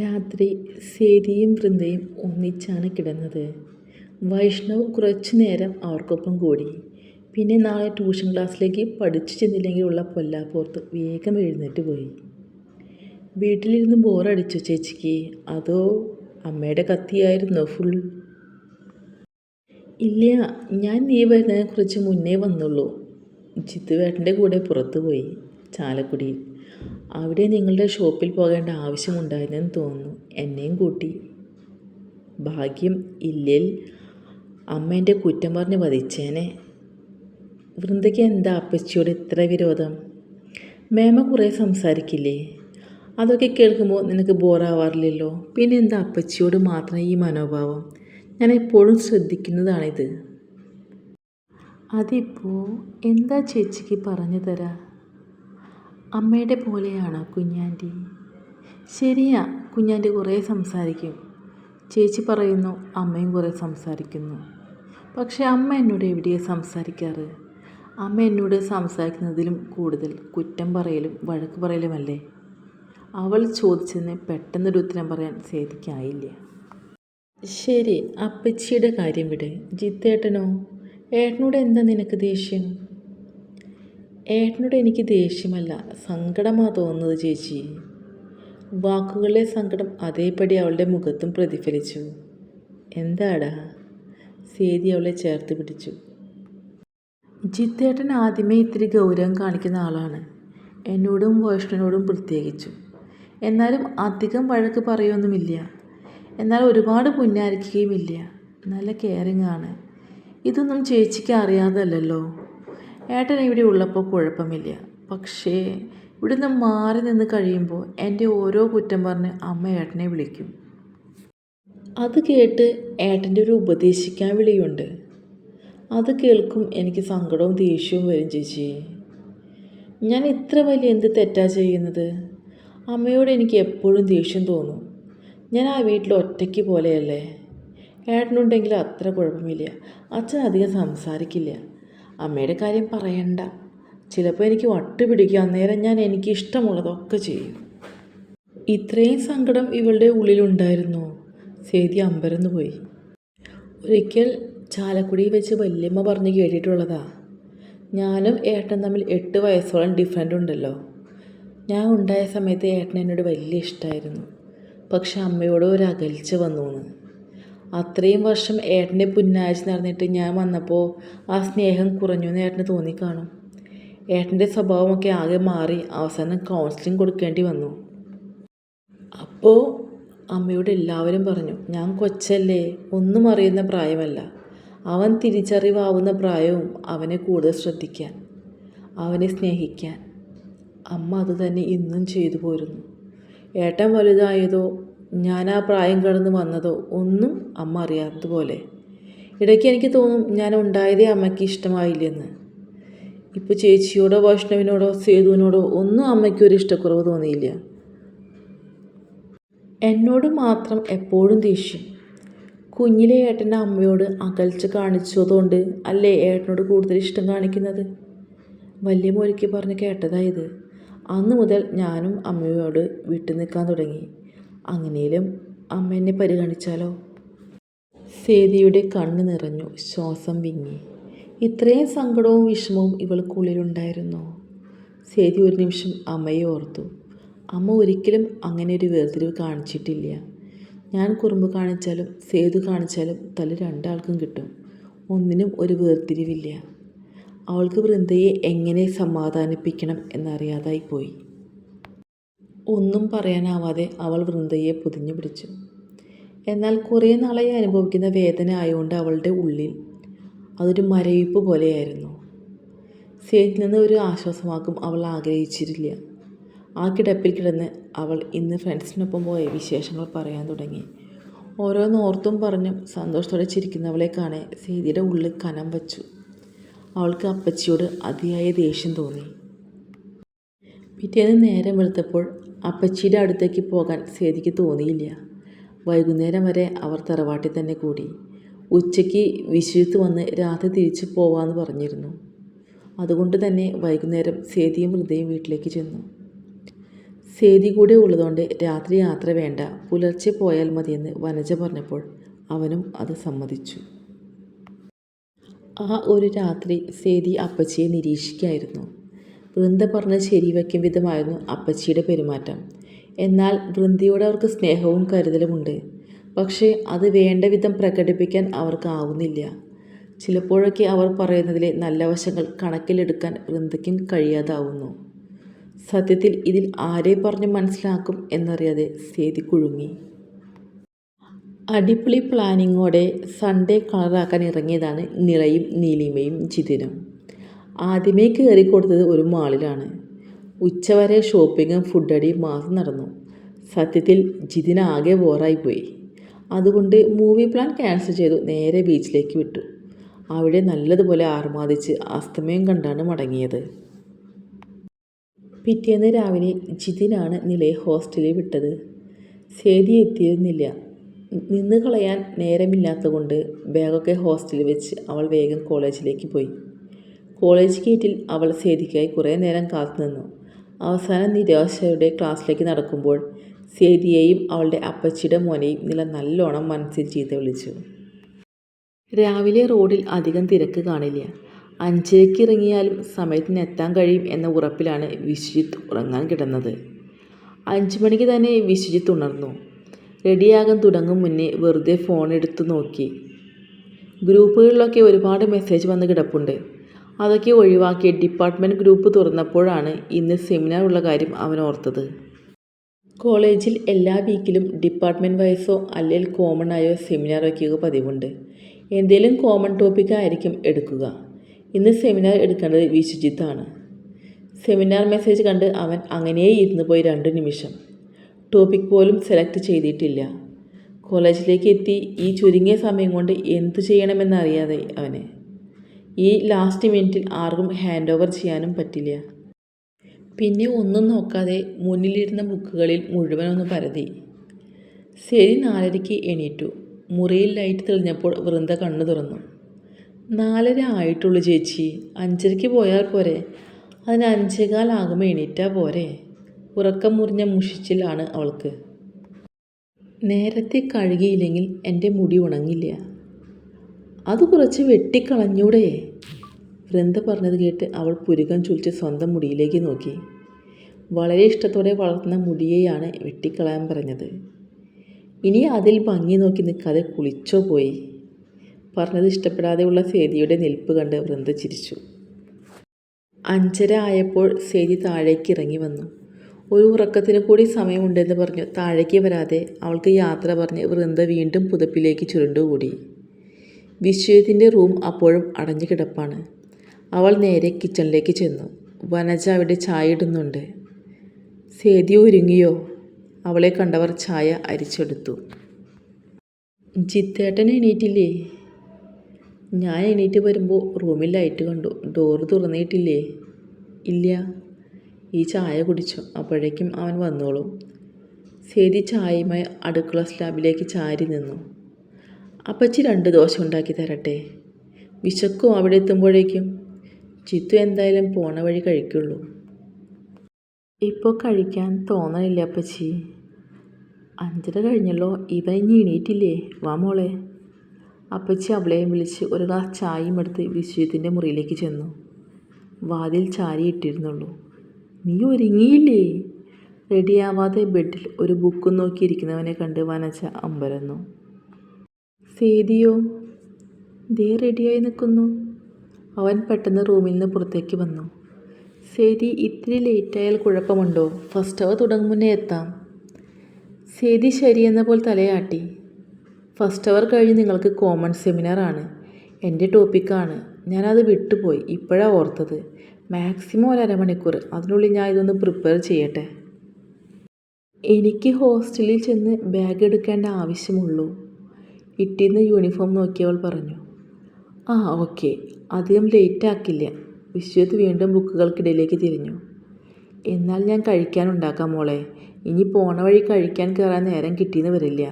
രാത്രി സേതിയും വൃന്ദയും ഒന്നിച്ചാണ് കിടന്നത്. വൈഷ്ണവ് കുറച്ചു നേരം അവർക്കൊപ്പം കൂടി. പിന്നെ നാളെ ട്യൂഷൻ ക്ലാസ്സിലേക്ക് പഠിച്ചു ചെന്നില്ലെങ്കിലുള്ള പൊല്ലാപ്പോർത്ത് വേഗം എഴുന്നേറ്റ് പോയി. വീട്ടിലിരുന്ന് ബോറടിച്ചു ചേച്ചിക്ക്. അതോ അമ്മയുടെ കത്തിയായിരുന്നു ഫുൾ? ഇല്ല ഞാൻ നീ വരുന്നതിനെ കുറിച്ച് മുന്നേ വന്നുള്ളൂ. ജിത്തുവേട്ടന്റെ കൂടെ പുറത്തു പോയി. ചാലക്കുടിയിൽ അവിടെ നിങ്ങളുടെ ഷോപ്പിൽ പോകേണ്ട ആവശ്യമുണ്ടായിരുന്നെന്ന് തോന്നുന്നു. എന്നെയും കൂട്ടി. ഭാഗ്യം ഇല്ലിൽ അമ്മ എന്റെ കുറ്റം പറഞ്ഞ് വധിച്ചേനെ. വൃന്ദയ്ക്ക് എന്താ അപ്പച്ചിയോട് ഇത്ര വിരോധം? മേമ കുറേ സംസാരിക്കില്ലേ? അതൊക്കെ കേൾക്കുമ്പോൾ നിനക്ക് ബോറാവാറില്ലല്ലോ. പിന്നെ എന്താ അപ്പച്ചിയോട് മാത്രം ഈ മനോഭാവം? ഞാൻ എപ്പോഴും ശ്രദ്ധിക്കുന്നതാണിത്. അതിപ്പോൾ എന്താ ചേച്ചിക്ക് പറഞ്ഞു തരാ? അമ്മയുടെ പോലെയാണോ കുഞ്ഞാന്റി ശരിയാ കുഞ്ഞാന്റി കുറേ സംസാരിക്കും. ചേച്ചി പറയുന്നു അമ്മയും കുറേ സംസാരിക്കുന്നു. പക്ഷേ അമ്മ എന്നോട് എവിടെയാണ് സംസാരിക്കാറ്? അമ്മ എന്നോട് സംസാരിക്കുന്നതിലും കൂടുതൽ കുറ്റം പറയലും വഴക്ക് പറയലുമല്ലേ? അവൾ ചോദിച്ചതിന് പെട്ടെന്നൊരു ഉത്തരം പറയാൻ സേതിക്കായില്ല. ശരി അപ്പച്ചിയുടെ കാര്യം വിടെ. ജിത്തേട്ടനോ? ഏട്ടനോട് എന്താ നിനക്ക് ദേഷ്യം? ഏട്ടനോട് എനിക്ക് ദേഷ്യമല്ല. സങ്കടമാ തോന്നുന്നത് ചേച്ചി. വാക്കുകളിലെ സങ്കടം അതേപടി അവളുടെ മുഖത്തും പ്രതിഫലിച്ചു. എന്താടാ? സേതി അവളെ ചേർത്ത് പിടിച്ചു. ജിത്തേട്ടൻ ആദ്യമേ ഇത്തിരി ഗൗരവം കാണിക്കുന്ന ആളാണ്. എന്നോടും വൈഷ്ണനോടും പ്രത്യേകിച്ചു. എന്നാലും അധികം വഴക്ക് പറയൊന്നുമില്ല. എന്നാൽ ഒരുപാട് പുന്നാരിക്കുകയുമില്ല. നല്ല കെയറിങ് ആണ്. ഇതൊന്നും ചേച്ചിക്ക് അറിയാതല്ലോ ഏട്ടൻ ഇവിടെ ഉള്ളപ്പോൾ കുഴപ്പമില്ല. പക്ഷേ ഇവിടുന്ന് മാറി നിന്ന് കഴിയുമ്പോൾ എന്റെ ഓരോ കുറ്റം പറഞ്ഞ് അമ്മ ഏട്ടനെ വിളിക്കും. അത് കേട്ട് ഏട്ടന്റെ ഒരു ഉപദേശിക്കാൻ വിളിയുണ്ട്. അത് കേൾക്കും എനിക്ക് സങ്കടവും ദേഷ്യവും വരും ചേച്ചി. ഞാൻ ഇത്ര വലിയ എന്ത് തെറ്റാ ചെയ്യുന്നത്? അമ്മയോട് എനിക്ക് എപ്പോഴും ദേഷ്യം തോന്നും. ഞാൻ ആ വീട്ടിൽ ഒറ്റയ്ക്ക് പോലെയല്ലേ? ഏട്ടനുണ്ടെങ്കിൽ അത്ര കുഴപ്പമില്ല. അച്ഛൻ അധികം സംസാരിക്കില്ല. അമ്മയുടെ കാര്യം പറയണ്ട. ചിലപ്പോൾ എനിക്ക് വട്ട് പിടിക്കും. അന്നേരം ഞാൻ എനിക്ക് ഇഷ്ടമുള്ളതൊക്കെ ചെയ്യും. ഇത്രയും സങ്കടം ഇവളുടെ ഉള്ളിലുണ്ടായിരുന്നു. സേതി അമ്പരന്ന് പോയി. ഒരിക്കൽ ചാലക്കുടി വെച്ച് വല്യമ്മ പറഞ്ഞ് കേട്ടിട്ടുള്ളതാ. ഞാനും ഏട്ടൻ തമ്മിൽ എട്ട് വയസ്സോളം ഡിഫറന്റ് ഉണ്ടല്ലോ. ഞാൻ ഉണ്ടായ സമയത്ത് ഏട്ടൻ എന്നോട് വലിയ ഇഷ്ടമായിരുന്നു പക്ഷെ അമ്മയോട് ഒരു അകൽച്ച വന്നു അത്രയും വർഷം ഏട്ടന്റെ പുന്നാഴ്ച നടന്നിട്ട് ഞാൻ വന്നപ്പോൾ ആ സ്നേഹം കുറഞ്ഞു എന്ന് ഏട്ടന് തോന്നിക്കാണും. ഏട്ടന്റെ സ്വഭാവമൊക്കെ ആകെ മാറി അവസാനം കൗൺസിലിംഗ് കൊടുക്കേണ്ടി വന്നു. അപ്പോൾ അമ്മയോട് എല്ലാവരും പറഞ്ഞു ഞാൻ കൊച്ചല്ലേ ഒന്നും അറിയുന്ന പ്രായമല്ല. അവൻ തിരിച്ചറിവാവുന്ന പ്രായവും അവനെ കൂടുതൽ ശ്രദ്ധിക്കാൻ അവനെ സ്നേഹിക്കാൻ. അമ്മ അതുതന്നെ ഇന്നും ചെയ്തു പോരുന്നു. ഏട്ടൻ വലുതായതോ ഞാൻ ആ പ്രായം കടന്ന് വന്നതോ ഒന്നും അമ്മ അറിയാത്തതുപോലെ. ഇടയ്ക്ക് എനിക്ക് തോന്നും ഞാൻ ഉണ്ടായതേ അമ്മയ്ക്ക് ഇഷ്ടമായില്ലെന്ന്. ഇപ്പോൾ ചേച്ചിയോടോ വൈഷ്ണവിനോടോ സേതുവിനോടോ ഒന്നും അമ്മയ്ക്ക് ഒരു ഇഷ്ടക്കുറവ് തോന്നിയില്ല. എന്നോട് മാത്രം എപ്പോഴും ദേഷ്യം. കുഞ്ഞിലെ ഏട്ടന്റെ അമ്മയോട് അകൽച്ച കാണിച്ചതുകൊണ്ട് അല്ലേ ഏട്ടനോട് കൂടുതൽ ഇഷ്ടം കാണിക്കുന്നത്? വലിയ മോരിക്ക് പറഞ്ഞ് കേട്ടതായത് അന്ന് മുതൽ ഞാനും അമ്മയോട് വിട്ടു നിൽക്കാൻ തുടങ്ങി. അങ്ങനെയും അമ്മ എന്നെ പരിഗണിച്ചാലോ? സേതിയുടെ കണ്ണ് നിറഞ്ഞു ശ്വാസം വിങ്ങി. ഇത്രയും സങ്കടവും വിഷമവും ഇവൾക്കുള്ളിലുണ്ടായിരുന്നു സേതി ഒരു നിമിഷം അമ്മയെ ഓർത്തു. അമ്മ ഒരിക്കലും അങ്ങനെ ഒരു വേർതിരിവ് കാണിച്ചിട്ടില്ല. ഞാൻ കുറുമ്പ് കാണിച്ചാലും സേതു കാണിച്ചാലും തല രണ്ടാൾക്കും കിട്ടും. ഒന്നിനും ഒരു വേർതിരിവില്ല. അവൾക്ക് വൃന്ദയെ എങ്ങനെ സമാധാനിപ്പിക്കണം എന്നറിയാതായി പോയി. ഒന്നും പറയാനാവാതെ അവൾ വൃന്ദയെ പൊതിഞ്ഞു പിടിച്ചു. എന്നാൽ കുറേ നാളായി അനുഭവിക്കുന്ന വേദന ആയതുകൊണ്ട് അവളുടെ ഉള്ളിൽ അതൊരു മരവിപ്പ് പോലെയായിരുന്നു. സേറ്റിൽ നിന്ന് ഒരു ആശ്വാസമാക്കും അവൾ ആഗ്രഹിച്ചിട്ടില്ല ആ കിടപ്പിൽ കിടന്ന് അവൾ ഇന്ന് ഫ്രണ്ട്സിനൊപ്പം പോയ വിശേഷങ്ങൾ പറയാൻ തുടങ്ങി. ഓരോന്നോർത്തും പറഞ്ഞും സന്തോഷത്തോടെ ചിരിക്കുന്നവളെ കാണെ സേതിയുടെ ഉള്ളിൽ കനം വച്ചു. അവൾക്ക് അപ്പച്ചിയോട് അതിയായ ദേഷ്യം തോന്നി. പിറ്റേന്ന് നേരം വെളുത്തപ്പോൾ അപ്പച്ചിയുടെ അടുത്തേക്ക് പോകാൻ സേതിക്ക് തോന്നിയില്ല. വൈകുന്നേരം വരെ അവർ തറവാട്ടിൽ തന്നെ കൂടി. ഉച്ചയ്ക്ക് വിശുത്ത് വന്ന് രാത്രി തിരിച്ചു പോവാമെന്ന് പറഞ്ഞിരുന്നു. അതുകൊണ്ട് തന്നെ വൈകുന്നേരം സേതിയും ഹൃദയം വീട്ടിലേക്ക് ചെന്നു. സേതി കൂടെ ഉള്ളതുകൊണ്ട് രാത്രി യാത്ര വേണ്ട പുലർച്ചെ പോയാൽ മതിയെന്ന് വനജ പറഞ്ഞപ്പോൾ അവനും അത് സമ്മതിച്ചു. ആ ഒരു രാത്രി സേതി അപ്പച്ചിയെ നിരീക്ഷിക്കായിരുന്നു. വൃന്ദ പറഞ്ഞ് ശരിവയ്ക്കും വിധമായിരുന്നു അപ്പച്ചിയുടെ പെരുമാറ്റം. എന്നാൽ വൃന്ദയോട് അവർക്ക് സ്നേഹവും കരുതലുമുണ്ട്. പക്ഷേ അത് വേണ്ട വിധം പ്രകടിപ്പിക്കാൻ അവർക്കാവുന്നില്ല ചിലപ്പോഴൊക്കെ അവർ പറയുന്നതിലെ നല്ല വശങ്ങൾ കണക്കിലെടുക്കാൻ വൃന്ദയ്ക്കും കഴിയാതാവുന്നു. സത്യത്തിൽ ഇതിൽ ആരെ പറഞ്ഞ് മനസ്സിലാക്കും എന്നറിയാതെ സേതി കുഴുങ്ങി. അടിപൊളി പ്ലാനിങ്ങോടെ സൺഡേ കളറാക്കാൻ ഇറങ്ങിയതാണ് നിളയും നീലിമയും ജിതിനും. ആദ്യമേ കയറി കൊടുത്തത് ഒരു മാളിലാണ്. ഉച്ചവരെ ഷോപ്പിങ്ങും ഫുഡടിയും മാസം നടന്നു. സത്യത്തിൽ ജിതിനാകെ ആകെ ബോറായി പോയി അതുകൊണ്ട് മൂവി പ്ലാൻ ക്യാൻസൽ ചെയ്തു നേരെ ബീച്ചിലേക്ക് വിട്ടു. അവിടെ നല്ലതുപോലെ ആർമാദിച്ച് അസ്തമയം കണ്ടാണ് മടങ്ങിയത്. പിറ്റേന്ന് രാവിലെ ജിതിനാണ് നിലയെ ഹോസ്റ്റലിൽ വിട്ടത്. സേതി എത്തിയിരുന്നില്ല. നിന്ന് കളയാൻ നേരമില്ലാത്തതുകൊണ്ട് ബാഗൊക്കെ ഹോസ്റ്റലിൽ വെച്ച് അവൾ വേഗം കോളേജിലേക്ക് പോയി. കോളേജ് ഗേറ്റിൽ അവൾ സേതിക്കായി കുറേ നേരം കാത്തുനിന്നു അവസാനം നിരാശയുടെ ക്ലാസ്സിലേക്ക് നടക്കുമ്പോൾ സേതിയെയും അവളുടെ അപ്പച്ചിയുടെ മോനെയും നില നല്ലോണം മനസ്സിൽ ചീത്ത വിളിച്ചു. രാവിലെ റോഡിൽ അധികം തിരക്ക് കാണില്ല. അഞ്ചരയ്ക്ക് ഇറങ്ങിയാലും സമയത്തിന് എത്താൻ കഴിയും എന്ന ഉറപ്പിലാണ് വിശ്വജിത്ത് ഉറങ്ങാൻ കിടന്നത്. അഞ്ച് മണിക്ക് തന്നെ വിശ്വജിത്ത് ഉണർന്നു. റെഡിയാകാൻ തുടങ്ങും മുന്നേ വെറുതെ ഫോൺ എടുത്തു നോക്കി. ഗ്രൂപ്പുകളിലൊക്കെ ഒരുപാട് മെസ്സേജ് വന്ന് കിടപ്പുണ്ട്. അതൊക്കെ ഒഴിവാക്കി ഡിപ്പാർട്ട്മെന്റ് ഗ്രൂപ്പ് തുറന്നപ്പോഴാണ് ഇന്ന് സെമിനാർ ഉള്ള കാര്യം അവൻ ഓർത്തത്. കോളേജിൽ എല്ലാ വീക്കിലും ഡിപ്പാർട്ട്മെന്റ് വൈസോ അല്ലെങ്കിൽ കോമൺ ആയോ സെമിനാർ വയ്ക്കുക പതിവുണ്ട്. എന്തെങ്കിലും കോമൺ ടോപ്പിക് ആയിരിക്കും എടുക്കുക. ഇന്ന് സെമിനാർ എടുക്കേണ്ടത് വിശ്വജിത്താണ്. സെമിനാർ മെസ്സേജ് കണ്ട് അവൻ അങ്ങനെ ഇരുന്ന് പോയി രണ്ട് നിമിഷം. ടോപ്പിക് പോലും സെലക്ട് ചെയ്തിട്ടില്ല. കോളേജിലേക്ക് എത്തി ഈ ചുരുങ്ങിയ സമയം കൊണ്ട് എന്തു ചെയ്യണമെന്നറിയാതെ അവന്. ഈ ലാസ്റ്റ് മിനിറ്റിൽ ആർക്കും ഹാൻഡ് ഓവർ ചെയ്യാനും പറ്റില്ല. പിന്നെ ഒന്നും നോക്കാതെ മുന്നിലിരുന്ന ബുക്കുകളിൽ മുഴുവൻ ഒന്ന് പരതി. ശരി നാലരയ്ക്ക് എണീറ്റു. മുറിയിൽ ലൈറ്റ് തെളിഞ്ഞപ്പോൾ വൃന്ദ കണ്ണു തുറന്നു. നാലര ആയിട്ടുള്ളൂ ചേച്ചി. അഞ്ചരയ്ക്ക് പോയാൽ പോരെ. അതിന് അഞ്ചേകാലാകുമ്പോൾ എണീറ്റാ പോരെ. ഉറക്കം മുറിഞ്ഞ മുഷിച്ചിലാണ് അവൾക്ക്. നേരത്തെ കഴുകിയില്ലെങ്കിൽ എന്റെ മുടി ഉണങ്ങില്ല. അത് കുറച്ച് വെട്ടിക്കളഞ്ഞൂടെ. വൃന്ദ പറഞ്ഞത് കേട്ട് അവൾ പുരുകം ചുളിച്ച് സ്വന്തം മുടിയിലേക്ക് നോക്കി. വളരെ ഇഷ്ടത്തോടെ വളർത്തുന്ന മുടിയെയാണ് വെട്ടിക്കളയാൻ പറഞ്ഞത്. ഇനി അതിൽ ഭംഗി നോക്കി നിൽക്കാതെ കുളിച്ചോ പോയി. പറഞ്ഞത് ഇഷ്ടപ്പെടാതെയുള്ള സേതിയുടെ നിൽപ്പ് കണ്ട് വൃന്ദ ചിരിച്ചു. അഞ്ചര ആയപ്പോൾ സേതി താഴേക്ക് ഇറങ്ങി വന്നു. ഒരു ഉറക്കത്തിന് കൂടി സമയമുണ്ടെന്ന് പറഞ്ഞു താഴേക്ക് വരാതെ അവൾക്ക് യാത്ര പറഞ്ഞ് വൃന്ദ വീണ്ടും പുതപ്പിലേക്ക് ചുരുണ്ടുകൂടി. വിശ്വജിത്തിന്റെ റൂം അപ്പോഴും അടഞ്ഞു കിടപ്പാണ്. അവൾ നേരെ കിച്ചണിലേക്ക് ചെന്നു. വനജ അവിടെ ചായ ഇടുന്നുണ്ട്. സേതി ഒരുങ്ങിയോ? അവളെ കണ്ടവർ ചായ അരിച്ചെടുത്തു. ജിത്തേട്ടൻ എണീറ്റില്ലേ? ഞാൻ എണീറ്റ് വരുമ്പോൾ റൂമിൽ ലൈറ്റ് കണ്ടു. ഡോറ് തുറന്നിട്ടില്ലേ? ഇല്ല. ഈ ചായ കുടിച്ചു. അപ്പോഴേക്കും അവൻ വന്നോളും. സേതി ചായയുമായി അടുക്കള സ്ലാബിലേക്ക് ചാരി നിന്നു. അപ്പച്ചി രണ്ട് ദോശ ഉണ്ടാക്കി തരട്ടെ? വിശക്കും അവിടെ എത്തുമ്പോഴേക്കും. ചിത്തു എന്തായാലും പോണ വഴി കഴിക്കുള്ളൂ. ഇപ്പോൾ കഴിക്കാൻ തോന്നണില്ല അപ്പച്ചി. അഞ്ചര കഴിഞ്ഞല്ലോ. ഇവൻ ഇനി എണീറ്റില്ലേ? വാ മോളെ. അപ്പച്ചി അവളെയും വിളിച്ച് ഒരു ഗ്ലാസ് ചായയും എടുത്ത് വിശ്വത്തിന്റെ മുറിയിലേക്ക് ചെന്നു. വാതിൽ ചാരി ഇട്ടിരുന്നുള്ളൂ. നീ ഒരുങ്ങിയില്ലേ? റെഡിയാവാതെ ബെഡിൽ ഒരു ബുക്ക് നോക്കിയിരിക്കുന്നവനെ കണ്ട് വനച്ച അമ്പരന്നു. സേതിയോ? ദേ റെഡിയായി നിൽക്കുന്നു. അവൻ പെട്ടെന്ന് റൂമിൽ നിന്ന് പുറത്തേക്ക് വന്നു. സേതി ഇത്തിരി ലേറ്റായാൽ കുഴപ്പമുണ്ടോ? ഫസ്റ്റ് അവർ തുടങ്ങും മുന്നേ എത്താം. സേതി ശരിയെന്ന പോലെ തലയാട്ടി. ഫസ്റ്റ് അവർ കഴിഞ്ഞ് നിങ്ങൾക്ക് കോമൺ സെമിനാറാണ് എന്റെ ടോപ്പിക്കാണ് ഞാനത് വിട്ടുപോയി. ഇപ്പോഴാണ് ഓർത്തത്. മാക്സിമം ഒരു അരമണിക്കൂർ. അതിനുള്ളിൽ ഞാൻ ഇതൊന്ന് പ്രിപ്പയർ ചെയ്യട്ടെ. എനിക്ക് ഹോസ്റ്റലിൽ ചെന്ന് ബാഗ് എടുക്കേണ്ട ആവശ്യമുള്ളൂ. ഇട്ടിരുന്ന യൂണിഫോം നോക്കിയവൾ പറഞ്ഞു. ആ ഓക്കെ അധികം ലേറ്റ് ആക്കില്ല. വിശ്വത്ത് വീണ്ടും ബുക്കുകൾക്കിടയിലേക്ക് തിരിഞ്ഞു. എന്നാൽ ഞാൻ കഴിക്കാനുണ്ടാക്കാം മോളെ. ഇനി പോണ വഴി കഴിക്കാൻ കയറാൻ നേരം കിട്ടിയെന്ന് വരില്ല.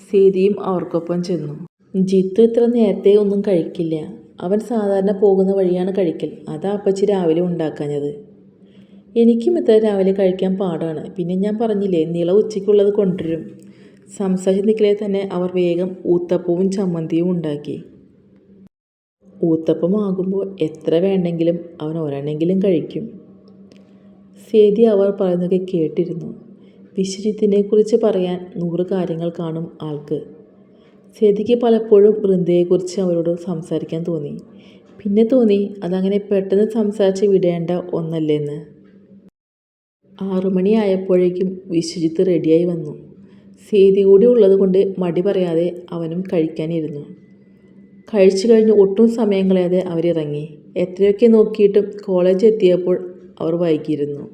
സീതിയും അവർക്കൊപ്പം ചെന്നു. ജിത്തു ഇത്ര നേരത്തെ ഒന്നും കഴിക്കില്ല. അവൻ സാധാരണ പോകുന്ന വഴിയാണ് കഴിക്കൽ. അതാ അപ്പച്ചി രാവിലെ ഉണ്ടാക്കാഞ്ഞത്. എനിക്കും ഇത്ര രാവിലെ കഴിക്കാൻ പാടാണ്. പിന്നെ ഞാൻ പറഞ്ഞില്ലേ നിള ഉച്ചയ്ക്കുള്ളത് കൊണ്ടുവരും. സംസാരിച്ച് നിൽക്കലേ തന്നെ അവർ വേഗം ഊത്തപ്പവും ചമ്മന്തിയും ഉണ്ടാക്കി. ഊത്തപ്പം ആകുമ്പോൾ എത്ര വേണ്ടെങ്കിലും അവൻ ഒരെണ്ണെങ്കിലും കഴിക്കും. സേതി അവർ പറയുന്നതൊക്കെ കേട്ടിരുന്നു. വിശ്വജിത്തിനെക്കുറിച്ച് പറയാൻ നൂറ് കാര്യങ്ങൾ കാണും ആൾക്ക്. സേതിക്ക് പലപ്പോഴും വൃന്ദയെക്കുറിച്ച് അവരോട് സംസാരിക്കാൻ തോന്നി. പിന്നെ തോന്നി അതങ്ങനെ പെട്ടെന്ന് സംസാരിച്ച് വിടേണ്ട ഒന്നല്ലെന്ന്. ആറുമണിയായപ്പോഴേക്കും വിശ്വജിത്ത് റെഡിയായി വന്നു. സേതി കൂടി ഉള്ളത് കൊണ്ട് മടി പറയാതെ അവനും കഴിക്കാനിരുന്നു. കഴിച്ചു കഴിഞ്ഞ് ഒട്ടും സമയം കളയാതെ അവരിറങ്ങി. എത്രയൊക്കെ നോക്കിയിട്ടും കോളേജ് എത്തിയപ്പോൾ അവർ വൈകിയിരുന്നു.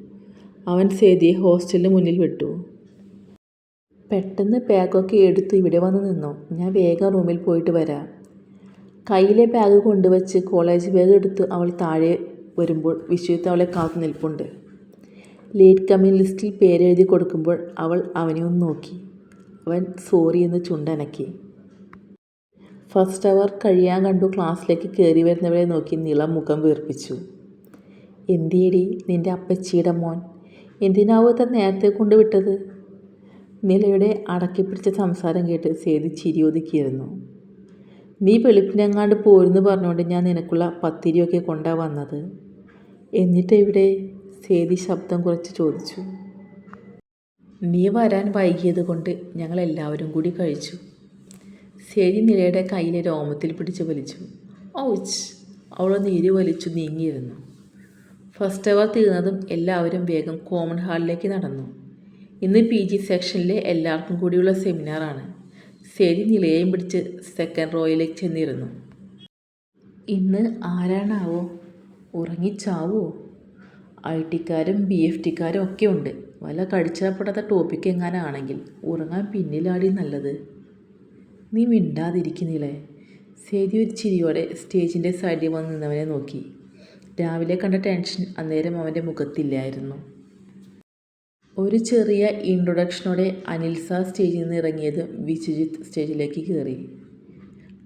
അവൻ സേതിയെ ഹോസ്റ്റലിന് മുന്നിൽ വിട്ടു. പെട്ടെന്ന് ബാഗൊക്കെ എടുത്ത് ഇവിടെ വന്ന് നിന്നു. ഞാൻ വേഗം റൂമിൽ പോയിട്ട് വരാം. കയ്യിലെ ബാഗ് കൊണ്ടുവച്ച് കോളേജ് ബാഗ് എടുത്ത് അവൾ താഴെ വരുമ്പോൾ വിശ്വത്ത് അവളെ കാത്തു നിൽപ്പുണ്ട്. ലേറ്റ് കമ്മിങ് ലിസ്റ്റിൽ പേരെഴുതി കൊടുക്കുമ്പോൾ അവൾ അവനെ ഒന്ന് നോക്കി. അവൻ സോറി എന്ന് ചുണ്ടനക്കി. ഫസ്റ്റ് അവർ കഴിയാൻ കണ്ടു ക്ലാസ്സിലേക്ക് കയറി വരുന്നവരെ നോക്കി നിളം മുഖം വീർപ്പിച്ചു. എന്തിയടി നിന്റെ അപ്പച്ചിയുടെ മോൻ? എന്തിനാവോ ഇത്ര നേരത്തെ കൊണ്ടുവിട്ടത് നിലയുടെ അടക്കിപ്പിടിച്ച സംസാരം കേട്ട് സേതി ചിരി ഒതുക്കിയിരുന്നു. നീ വെളുപ്പിനെങ്ങാണ്ട് പോരുന്നു പറഞ്ഞുകൊണ്ട് ഞാൻ നിനക്കുള്ള പത്തിരിയൊക്കെ കൊണ്ടാ വന്നത്. എന്നിട്ട് ഇവിടെ സേതി ശബ്ദം കുറച്ച് ചോദിച്ചു. നീ വരാൻ വൈകിയത് കൊണ്ട് ഞങ്ങൾ എല്ലാവരും കൂടി കഴിച്ചു. ശരി നിലയുടെ കയ്യിലെ രോമത്തിൽ പിടിച്ച് വലിച്ചു. ഔച്ച് അവൾ നീര് വലിച്ചു നീങ്ങിയിരുന്നു. ഫസ്റ്റ് അവർ തീർന്നതും എല്ലാവരും വേഗം കോമൺ ഹാളിലേക്ക് നടന്നു. ഇന്ന് പി ജി സെക്ഷനിലെ എല്ലാവർക്കും കൂടിയുള്ള സെമിനാറാണ് ശരി നിലയെയും പിടിച്ച് സെക്കൻഡ് റോയിലേക്ക് ചെന്നിരുന്നു. ഇന്ന് ആരാണാവോ? ഉറങ്ങിച്ചാവോ ഐ ടിക്കാരും ബി എഫ് ടിക്കാരും ഒക്കെ ഉണ്ട്. വല്ല കടിച്ചപ്പെടാത്ത ടോപ്പിക് എങ്ങാനാണെങ്കിൽ ഉറങ്ങാൻ പിന്നിലാടി നല്ലത്. നീ മിണ്ടാതിരിക്കുന്നില്ലേ? സേതി ഒരു ചിരിയോടെ സ്റ്റേജിന്റെ സൈഡിൽ വന്ന് നിന്നവനെ നോക്കി. രാവിലെ കണ്ട ടെൻഷൻ അന്നേരം അവന്റെ മുഖത്തില്ലായിരുന്നു. ഒരു ചെറിയ ഇൻട്രൊഡക്ഷനോടെ അനിൽ സാർ സ്റ്റേജിൽ നിന്ന് ഇറങ്ങിയത് വിശ്വജിത്ത് സ്റ്റേജിലേക്ക് കയറി.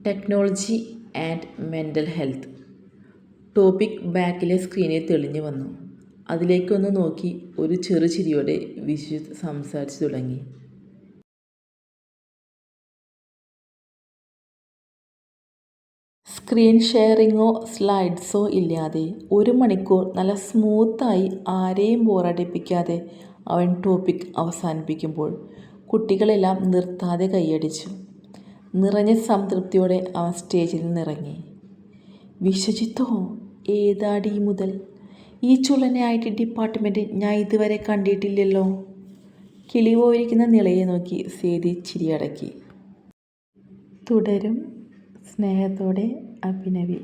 Technology and mental health topic ബാക്കിലെ സ്ക്രീനിൽ തെളിഞ്ഞു വന്നു. അതിലേക്കൊന്ന് നോക്കി ഒരു ചെറു ചിരിയോടെ വിശ്വജിത്ത് സംസാരിച്ചു തുടങ്ങി. സ്ക്രീൻ ഷെയറിങ്ങോ സ്ലൈഡ്സോ ഇല്ലാതെ ഒരു മണിക്കൂർ നല്ല സ്മൂത്തായി ആരെയും ബോറടിപ്പിക്കാതെ അവൻ ടോപ്പിക് അവസാനിപ്പിക്കുമ്പോൾ കുട്ടികളെല്ലാം നിർത്താതെ കൈയടിച്ചു. നിറഞ്ഞ സംതൃപ്തിയോടെ അവൻ സ്റ്റേജിൽ നിന്നിറങ്ങി. വിശ്വജിത്തോ ഏതാടി മുതൽ? ഈ ചുള്ളനെ ഐ ടി ഞാൻ ഇതുവരെ കണ്ടിട്ടില്ലല്ലോ. കിളി പോയിരിക്കുന്ന നിളയെ നോക്കി സേതി ചിരിയടക്കി. തുടരും സ്നേഹത്തോടെ അഭിനവി.